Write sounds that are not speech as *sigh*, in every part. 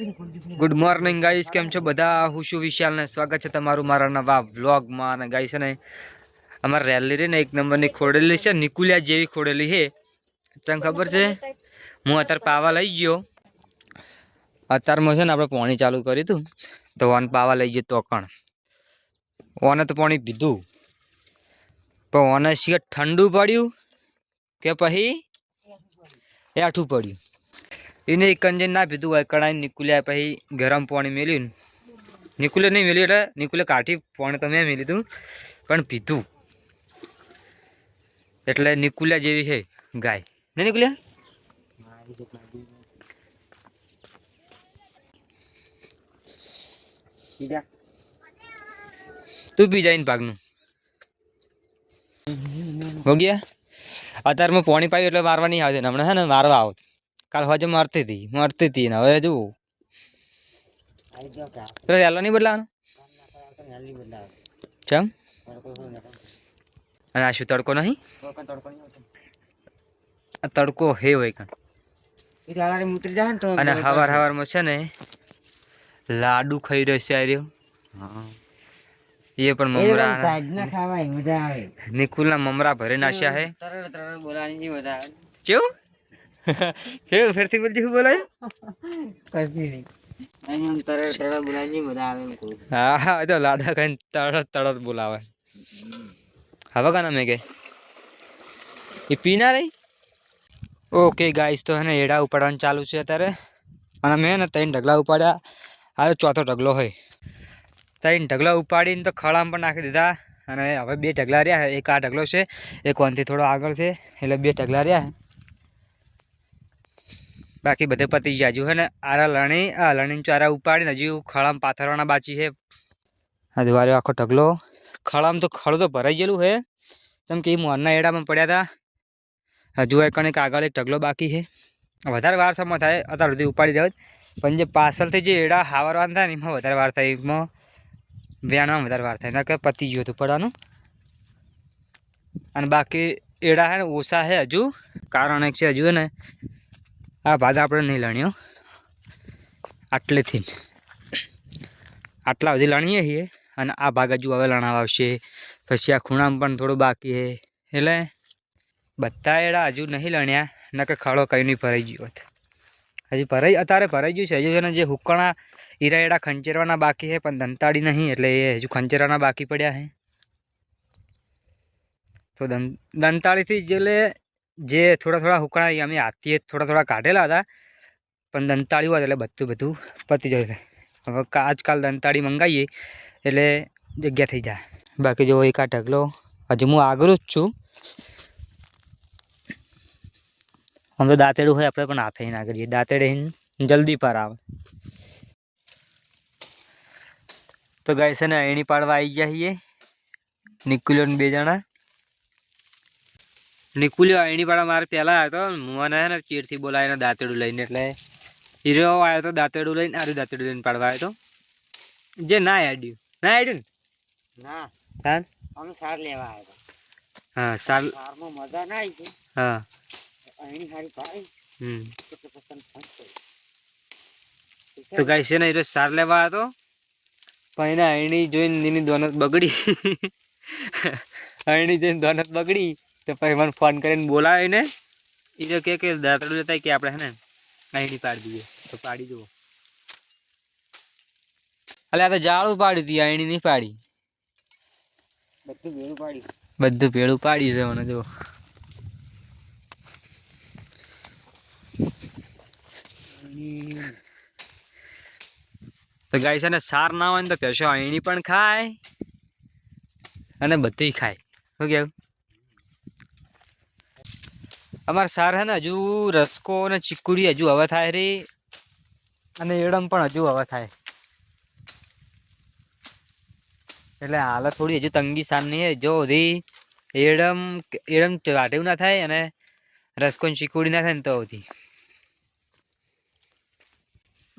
Good morning guys કેમ છો બધા? હું છું વિશાલને સ્વાગત છે તમારું મારા નવા વ્લોગમાં અને ગાઈસ છે ને અમારે રેલી ને એક નંબરની ખોડેલી છે, નિકુલિયા જેવી ખોડેલી છે. તને ખબર છે? હું અત્યારે પાવા લઈ ગયો. અત્યારમાં છે ને આપણે પાણી ચાલુ કર્યું હતું. તો ઓન પાવા લઈ ગયો તો કણ ઓને તો પાણી પીધું. પણ ઓને સિવાય ઠંડુ પડ્યું કે પછી? એ આઠું પડ્યું. એને કંજન ના પીધું હોય કડાઈ નીકળ્યા પછી ગરમ પાણી મેળ્યું નીકળે નહીં મેળ્યું એટલે નીકળે કાઠી પાણી તમે મેળ્યું હતું પણ પીધું. એટલે નીકુલ્યા જેવી છે ગાય. નહીં નીકળ્યા તું પી જાય ભાગનું. હો ગયા? અત્યારમાં પાણી પાયું એટલે મારવા નહીં આવતી હમણાં છે ને મારવા આવો કાલ હજે મરતી હતી મરતી હતી ને હવે જુઓ. રેલો નહીં બદલાવાનો ચમ? અને આ શું તડકો નહીં? આ તડકો હે હોય કાં અને હવાર હવારમાં છે ને લાડુ ખાઈ રહ્યો છે રહ્યો. હા એ પણ મમરા તરત બોલાવાની મજા આવે કેવું કેવું ફેરથી બોલજી શું બોલાય? કશું નહીં. હા હા તો લાડા તરત તરત બોલાવે. હવે કાના મેં કે? એ પીના રહી? ઓકે ગાઈસ તો હે ને એડા ઉપાડવાનું ચાલુ છે અત્યારે. અને મેં ને ત્રણ ઢગલા ઉપાડ્યા. હારે ચોથો ઢગલો હોય. ત્રણ ઢગલા ઉપાડીને તો ખળામાં પણ નાખી દીધા. અને હવે બે ઢગલા રહ્યા એક આ ઢગલો છે એક વનથી થોડો આગળ છે. એટલે બે ઢગલા રહ્યા બાકી બધે પતી હજુ હે ને આરા લણી, આ લણીને ચારા ઉપાડીને હજુ ખળામ પાથરવાના બાચી છે. આ દિવાળીઓ આખો ઢગલો. ખળામ તો ખળ તો ભરાઈ ગયેલું છે જેમ કે એ મોરના એડામાં પડ્યા હતા હજુ એક કણેક આગળ એક ઢગલો બાકી છે. વધારે વાર સમય થાય, અત્યાર સુધી ઉપાડી રહ્યો પણ જે પાછળથી જે એડા હાવરવાના થાય એમાં વધારે વાર થાય. એમાં વ્યાણમાં વધારે વાર થાય. કે પતી ગયું હતું પડવાનું. અને બાકી એડા છે ને ઓછા છે હજુ. કારણ એક છે હજુ ને આ ભાગ આપણે નહીં લણ્યો આટલેથી આટલા સુધી લણીએ છીએ અને આ ભાગ હજુ હવે લણાવા આવશે. પછી આ ખૂણામાં પણ થોડું બાકી છે. એટલે બધા એડા હજુ નહીં લણ્યા ન કે ખડો કંઈ નહીં ભરાઈ ગયો હોત. હજી ભરાઈ, અત્યારે ભરાઈ ગયું છે. હજુ છે ને જે હુકણા હીરા એડા ખંચેરવાના બાકી છે, પણ દંતાળી નહીં, એટલે એ હજુ ખંચેરવાના બાકી પડ્યા છે. તો દં, દંતાળીથી એટલે જે થોડા થોડા હુકડા અમે હાથીએ થોડા થોડા કાઢેલા હતા. પણ દંતાળી હોત એટલે બધું બધું પતી જાય હવે આજકાલ દંતાળી મંગાવીએ એટલે જગ્યા થઈ જાય. બાકી જો એક આ ઢગલો, હજુ હું આગળ જ છું. આમ તો દાંતેડું હોય આપણે પણ હાથે ના કરીએ. દાંતેડે જલ્દી પાર આવે. તો ગાય છે ને એણી પાડવા આવી ગયા છીએ. નિકુલ્યો બે જણા. નિકુલ્યો એની પાડવા મારે પહેલાં આવ્યો હતો મને છે ને ચીડથી બોલાવીને દાંતેડું લઈને એટલે હીરો આવ્યો હતો દાંતેડું લઈને આરું દાંતેડું લઈને પાડવા આવ્યો હતો જે ના આડ્યું ના આડ્યું ને? ના. હા અમે સાર લેવા આવ્યા હા સારમાં મજા ના આવી છે હા. અહીં સારી પાડી. હમ. તો છે ને? એ સાર લેવા હતો પણ એને અણી જોઈને એની દોનત બગડી. *laughs* અણી જોઈને દોનત બગડી. તો પછી મને ફોન કરીને બોલાવીને એ તો કે કે દાંતડું લેતા કે આપણે હે ને અણી પાડી દઈએ. તો પાડી જુઓ. એટલે આ તો જાળું પાડી હતી અહીં નહીં પાડી. બધું ભેળું પાડી બધું ભેળું પાડી છે મને જો તો ગાય છે ને સાર ના હોય ને તો કહેશો અહીણી પણ ખાય અને બધી ખાય. શું કેવું? અમારે સાર હે ને હજુ રસકો અને ચીકુડી હજુ હવે થાય રે. અને એડમ પણ હજુ હવે થાય. એટલે હાલ થોડી હજુ તંગી સાર નહીં હે. જો હજી એડમ એડમ વાટેવું ના થાય અને રસકો ચીકુડી ના થાય ને તો સુધી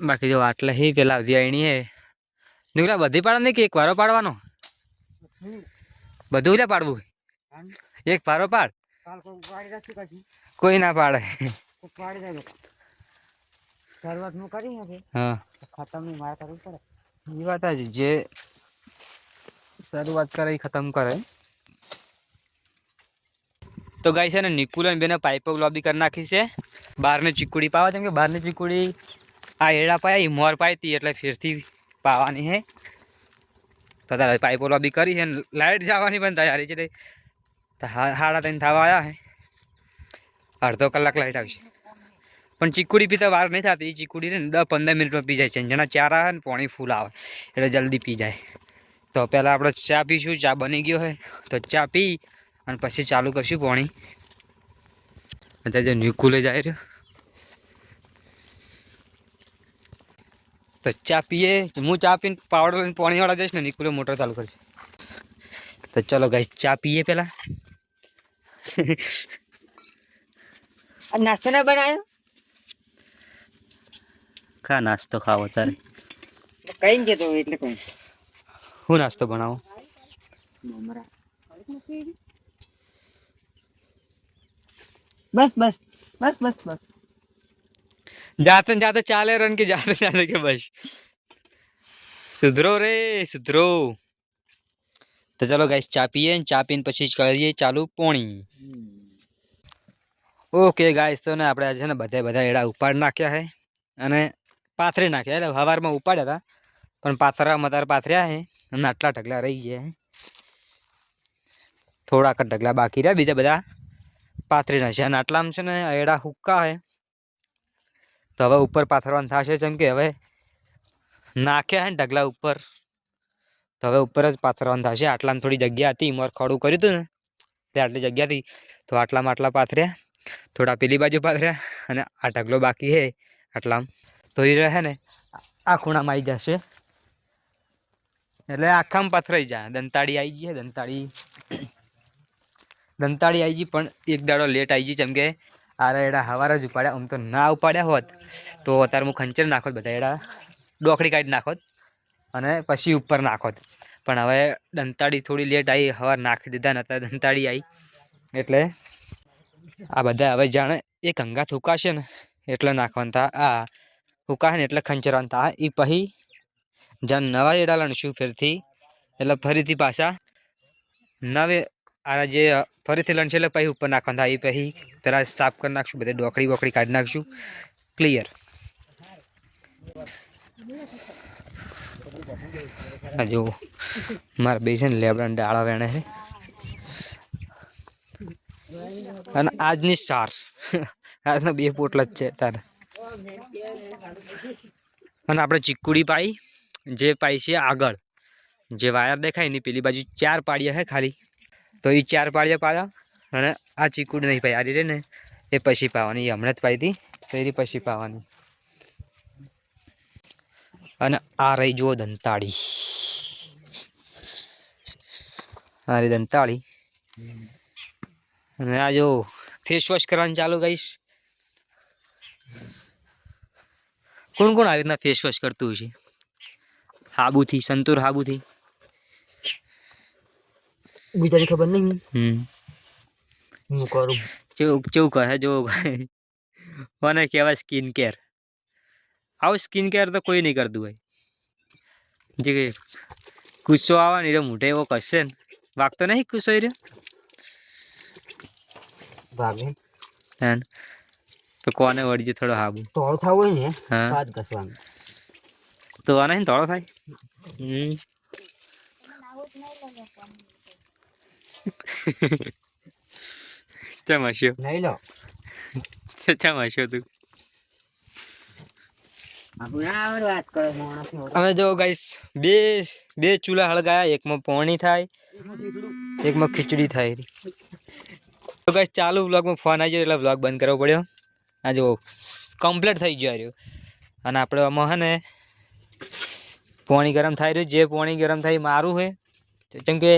બાકી જો આટલે હી પેલા હજી આઈણી હે. નીકળા બધી પાડવા નહીં કે એક વારો પાડવાનો? બધું. લે પાડવું? એક પારો પાડ. કોઈ ના પાડે. પાડી જાય શરૂઆત હું કરી નથી હા. ખતમની માર કરવી પડે. એ વાત જ જે શરૂઆત કરે એ ખતમ કરે. તો ગાય છે ને નિકુલ અને બેને પાઇપો લોબી કરી નાખી છે. બહારની ચીકુડી પાવા જેમ કે બહારની ચીકુડી આ એડા પાયા એ મોર પાઈ હતી એટલે ફેરથી પાવાની હે. તો તારે પાઇપો લોબી કરી છે લાઇટ જવાની પણ તૈયારી છે. હાડા સાડા ત્રણ થવા આવ્યા હે. અડધો કલાક લાઇટ આવશે. પણ ચીકુડી પીતા વાર નહીં થતી. ચીકુડી છે ને દસ પંદર મિનિટમાં પી જાય છે. જેના ચાર આવે ને પાણી ફૂલ આવે. એટલે જલ્દી પી જાય. તો પહેલાં આપણે ચા પીશું. ચા બની ગયો હોય તો ચા પી અને પછી ચાલુ કરશું પાણી. અત્યારે જો નિકુલે જાય રહ્યો. તો ચા પીએ. હું ચા પીને પાવડર લઈને પાણીવાળા જઈશ ને નિકુલે મોટર ચાલુ કરશે. તો ચલો ગાઈ ચા પીએ પહેલાં. આ નાસ્તો ના બનાવ્યો ખા નાસ્તો ખાવો તારે કઈ ને જતો એટલે કઈ હું નાસ્તો બનાવો મમરા બસ બસ બસ બસ બસ जाते न जाते चाले रन के जाते जाते के बस સુધરો રે સુધરો તો ચલો ગાઈસ ચા પીએ ને ચા પીને પછી જ કરીએ ચાલુ પોણી ઓકે ગાઈસ તો ને આપણે છે ને બધા બધા એડા ઉપાડ નાખ્યા છે અને પાથરી નાખ્યા એટલે હવારમાં ઉપાડ્યા હતા પણ પાથરા મતાર પાથર્યા છે અને આટલા ઢગલા રહી ગયા છે થોડાક ઢગલા બાકી રહ્યા. બીજા બધા પાથરી નાખ્યા. અને આટલામાં છે ને એડા હુક્કા છે તો હવે ઉપર પાથરવાનું થશે જેમ કે હવે નાખ્યા ને ઢગલા ઉપર. તો હવે ઉપર જ પાથરવાનું થશે. આટલામાં થોડી જગ્યા હતી. મોર ખડું કર્યું હતું ને. તે આટલી જગ્યા હતી. તો આટલામાં આટલા પાથર્યા. થોડા પેલી બાજુ પાથર્યા અને આ ઢગલો બાકી છે આટલામાં. તો એ રહે ને, આ ખૂણામાં આવી જશે. એટલે આખામાં પાથરાઈ જાય દંતાળી આવી ગઈ દંતાળી. દંતાળી આવી ગઈ, પણ એક દાડો લેટ આવી ગઈ જેમ કે આરા એડા હવારે જ ઉપાડ્યા. આમ તો ના ઉપાડ્યા હોત, તો અત્યારે હું ખંચર નાખોત બધા એડા. ડોકડી કાઢી નાખોત અને પછી ઉપર નાખોત. પણ હવે દંતાળી થોડી લેટ આવી હવાર નાખી દીધા ને દંતાળી આવી એટલે આ બધા હવે જાણે એક અંગાત થૂકાશે ને, એટલે નાખવાનું તા આ હુકાશે ને એટલે ખંચરવાનું થા એ પછી જ્યાં નવા એડા લણશું ફેરથી, એટલે ફરીથી પાછા નવે આ જે ફરીથી લણશે એટલે પછી ઉપર નાખવાનું થાય એ પછી પહેલાં સાફ કરી નાખશું, બધી ડોકડી બોકડી કાઢી નાખશું. ક્લિયર જો મારા બે છે ને લેબડા ડાળા વેણે છે. અને આજની સાર. આજના બે પોટલા જ છે તારે. અને આપણે ચીકુડી પાઈ, જે પાઈ છે આગળ. જે વાયર દેખાય એની પેલી બાજુ ચાર પાડિયા છે ખાલી. તો એ ચાર પાળિયા પાડ્યા અને આ ચીકુડી નહીં પાઈ. આ રીતે ને, એ પછી પાવાની. એ હમણાં જ પાઈ હતી, તો એની પછી પાવાની. અને આ રહી જુઓ દંતાળી. આ રહી દંતાળી. અને આ જો ફેસ વોશ કરવાનું ચાલુ કરીશ. કોણ કોણ આવી રીતના ફેસ વોશ કરતું છે? હાબુથી સંતૂર હાબુથી. બીજાની ખબર નહીં? હમ. હું કરું? ચેવું ચેવું કહે જો *laughs* મને કહેવાય સ્કિન કેર આવું સ્કિન કેર તો કોઈ નહીં કરતું હોય. જે ગુસ્સો આવે ને એટલે મોઢે એવો કશે ને. વાગતો નહીં ગુસ્સો એ રહ્યો ભાગે હેન તો કોને વળજે થોડો હાબુ તોળ થવું હોય ને હા. તો જ ઘસવાનું. તો આને અહીં થોડો થાય? હમ. ચમ હસ્યો? લઈ લો. ચમ હસ્યો તું? આપણે આ વાત કરો માણસનો અમે જો ગાઈસ બે બે ચૂલા હળગાયા. એકમાં પોણી થાય એકમાં ખીચડી થાય. તો ગાઈસ ચાલુ વ્લોગમાં ફોન આવી ગયો એટલે વ્લોગ બંધ કરવો પડ્યો. આ જો કમ્પ્લીટ થઈ ગયો રહ્યો. અને આપણે આમાં હે ને પોણી ગરમ થાય રહ્યું. જે પોણી ગરમ થાય મારું હોય કેમ કે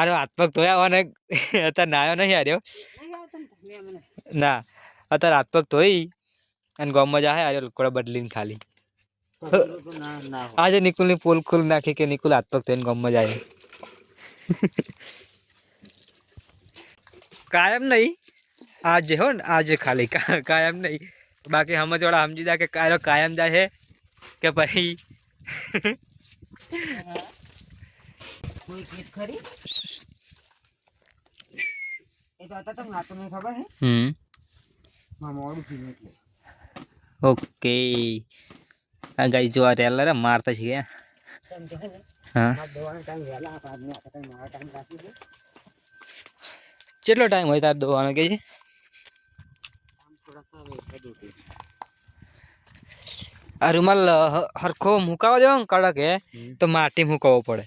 આરો હાથ પગ ધોયા હોવાને અત્યારે નાયો નહીં હાર્યો ના અત્યારે હાથ પગ ધોઈ અને ગામમાં જાય હાર્યો લોકોડા બદલીને ખાલી. આજે નિકુલની પોલ ખુલ નાખી કે નિકુલ હાથ પગ ધોઈને ગામમાં જાય. કાયમ નહીં આજે હો ને આજે ખાલી કા- કાયમ નહીં બાકી સમજવાળા સમજી જાય કે કાયરો કાયમ જાય છે કે પછી કોઈ કેસ ખરી એ તો હતા તમને આ તમને ખબર હે હમમાં મોડું થયું એટલે ઓકે આ ગાઈ જો આ રેલર મારતા છે કેમ કે હે કેટલો ટાઈમ હોય તાર દોવાનો કે છે? આ રૂમાલ હરખો મુકાવા દેવો કડક હે તો માટી મુકાવવો પડે.